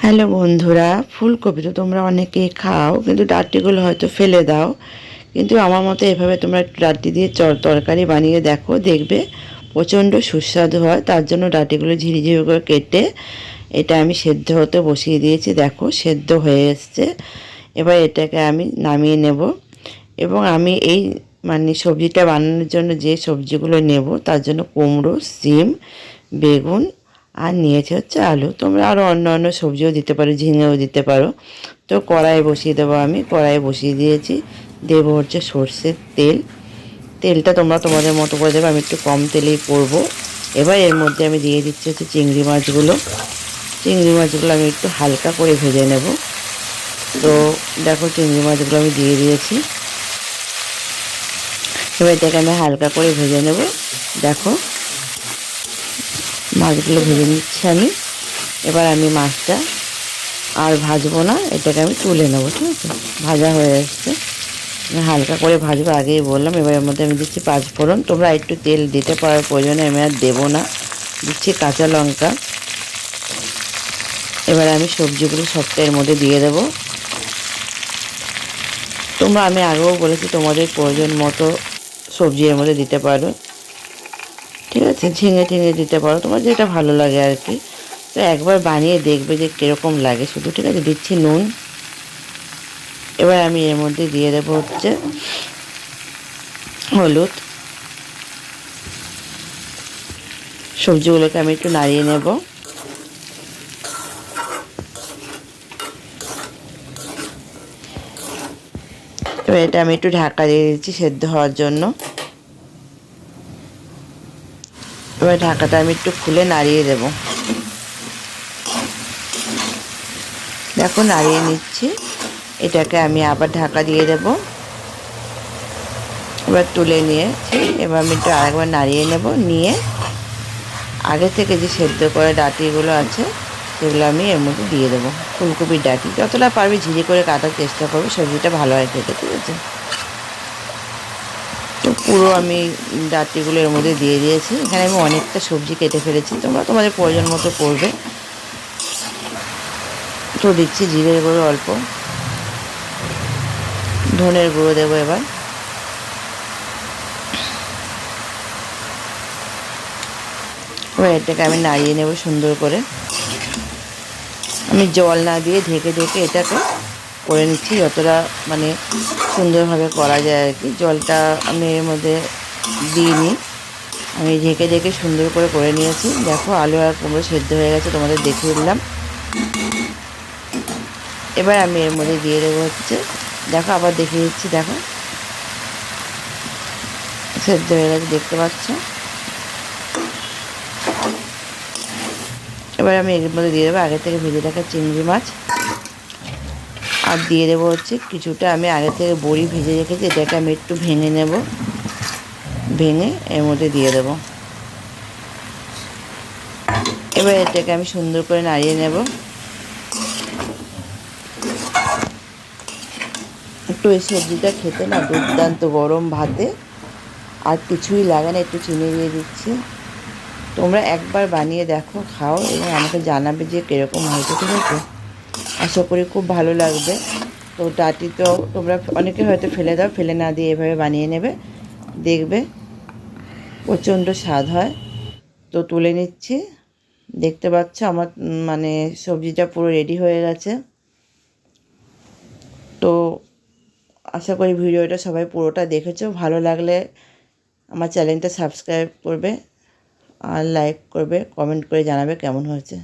Hello বন্ধুরা, ফুলকপি তো তোমরা অনেকেই খাও, কিন্তু ডাঁটিগুলো হয়তো ফেলে দাও। কিন্তু আমার মতো এভাবে তোমরা একটু ডাঁটি দিয়ে চর, তরকারি বানিয়ে দেখো, দেখবে প্রচণ্ড সুস্বাদু হয়। তার জন্য ডাঁটিগুলো ঝিরিঝিরি করে কেটে এটা আমি সেদ্ধ হতে বসিয়ে দিয়েছি। দেখো, সেদ্ধ হয়ে এসছে। এবার এটাকে আমি নামিয়ে নেব। এবং আমি এই মানে সবজিটা বানানোর জন্য যে সবজিগুলো নেব, তার জন্য কুমড়ো, সিম বেগুন আর নিয়েছে হচ্ছে আলু। তোমরা আরও অন্য অন্য সবজিও দিতে পারো, ঝিঙেও দিতে পারো। তো কড়াই বসিয়ে দেবো আমি। কড়াই বসিয়ে দিয়েছি। দেবো হচ্ছে সর্ষের তেল। তেলটা তোমরা তোমাদের মতো করে দেবে। আমি একটু কম তেলেই করব। এবার এর মধ্যে আমি দিয়ে দিচ্ছি হচ্ছে চিংড়ি মাছগুলো। চিংড়ি মাছগুলো আমি একটু হালকা করে ভেজে নেব। তো দেখো চিংড়ি মাছগুলো আমি দিয়ে দিয়েছি। এবার এটাকে আমি হালকা করে ভেজে নেব। দেখো মাছগুলো ভেজে নিচ্ছি আমি। এবার আমি মাছটা আর ভাজবো না, এটাকে আমি তুলে নেব, ঠিক আছে? ভাজা হয়ে আমি হালকা করে ভাজবো, আগেই বললাম এবার এর মধ্যে আমি দিচ্ছি পাঁচ ফোড়ন তোমরা একটু তেল দিতে পারার প্রয়োজনে আমি আর দেবো না। দিচ্ছি কাঁচা লঙ্কা। এবার আমি সবজিগুলো এর মধ্যে দিয়ে দেবো। তোমরা, আমি আগেও বলেছি, তোমাদের প্রয়োজন মতো সবজি এর মধ্যে দিতে পারো। ঠিক আছে, ঝিঙে টিঙে দিতে পারো, তোমার যেটা ভালো লাগে আর কি। তো একবার বানিয়ে দেখবে যে কীরকম লাগে, শুধু ঠিক আছে, দিচ্ছি নুন। এবার আমি এর মধ্যে দিয়ে দেবো হচ্ছে হলুদ। সবজিগুলোকে আমি একটু নাড়িয়ে নেব। এবার এটা আমি একটু ঢাকা দিয়ে দিচ্ছি সেদ্ধ হওয়ার জন্য। এবার ঢাকাটা আমি একটু খুলে নাড়িয়ে দেব। দেখো, নাড়িয়ে নিচ্ছি। এটাকে আমি আবার ঢাকা দিয়ে দেব। এবার তুলে নিয়েছি। এবার আমি একটু আরেকবার নাড়িয়ে নেব। নিয়ে আগে থেকে যে সেদ্ধ করে ডাটিগুলো আছে, সেগুলো আমি এর মধ্যে দিয়ে দেবো। ফুলকপির ডাটি। যতটা পারবি ঝিরি করে কাটার চেষ্টা করব, সবজিটা ভালো হয় খেতে, ঠিক আছে? পুরো আমি ডাটিগুলো এর মধ্যে দিয়ে দিয়েছি। এখানে আমি অনেকটা সবজি কেটে ফেলেছি। তোমরা তোমাদের প্রয়োজন মতো করবে। তো দিচ্ছি জিরের গুঁড়ো অল্প। ধনের গুঁড়ো দেবো এবার। এবার এটাকে আমি নাড়িয়ে নেব সুন্দর করে। আমি জল না দিয়ে ঢেকে ঢেকে এটাকে করে নিচ্ছি, যতটা মানে সুন্দরভাবে করা যায় আর কি। জলটা আমি এর মধ্যে দিইনি। আমি ঢেকে ঢেকে সুন্দর করে করে নিয়েছি। দেখো আলু আর কুমড়ো সেদ্ধ হয়ে গেছে, তোমাদের দেখিয়ে দিলাম। এবার আমি এর মধ্যে দিয়ে দেবো হচ্ছে, দেখো আবার দেখিয়ে দিচ্ছি, দেখো। সেদ্ধ হয়ে গেছে, দেখতে পাচ্ছ? এবার আমি এর মধ্যে দিয়ে দেবো, আগে থেকে ভেজে রাখা চিংড়ি মাছ। আর দিয়ে দেবো হচ্ছে কিছুটা আমি আগে থেকে বড়ি ভেজে রেখেছি, এটাকে আমি একটু ভেঙে নেব। ভেঙে এর মধ্যে দিয়ে দেবো। এবার এটাকে আমি সুন্দর করে নাড়িয়ে নেব। একটু এই সবজিটা খেতে না দুর্দান্ত গরম ভাতে, আর কিছুই লাগে না, একটু চিনি দিয়ে দিচ্ছি। তোমরা একবার বানিয়ে দেখো, খাও এবং আমাকে জানাবে যে কীরকম হয়েছে, ঠিক আছে? আশা করি খুব ভালো লাগবে। তো ডাটি তো তোমরা অনেকে হয়তো ফেলে দাও, ফেলে না দিয়ে এভাবে বানিয়ে নেবে। দেখবে, প্রচণ্ড স্বাদ হয়। তো তুলে নিচ্ছি। দেখতে পাচ্ছ আমার মানে সবজিটা পুরো রেডি হয়ে গেছে। তো আশা করি ভিডিওটা সবাই পুরোটা দেখেছ। ভালো লাগলে আমার চ্যানেলটা সাবস্ক্রাইব করবে আর লাইক করবে কমেন্ট করে জানাবে কেমন হয়েছে।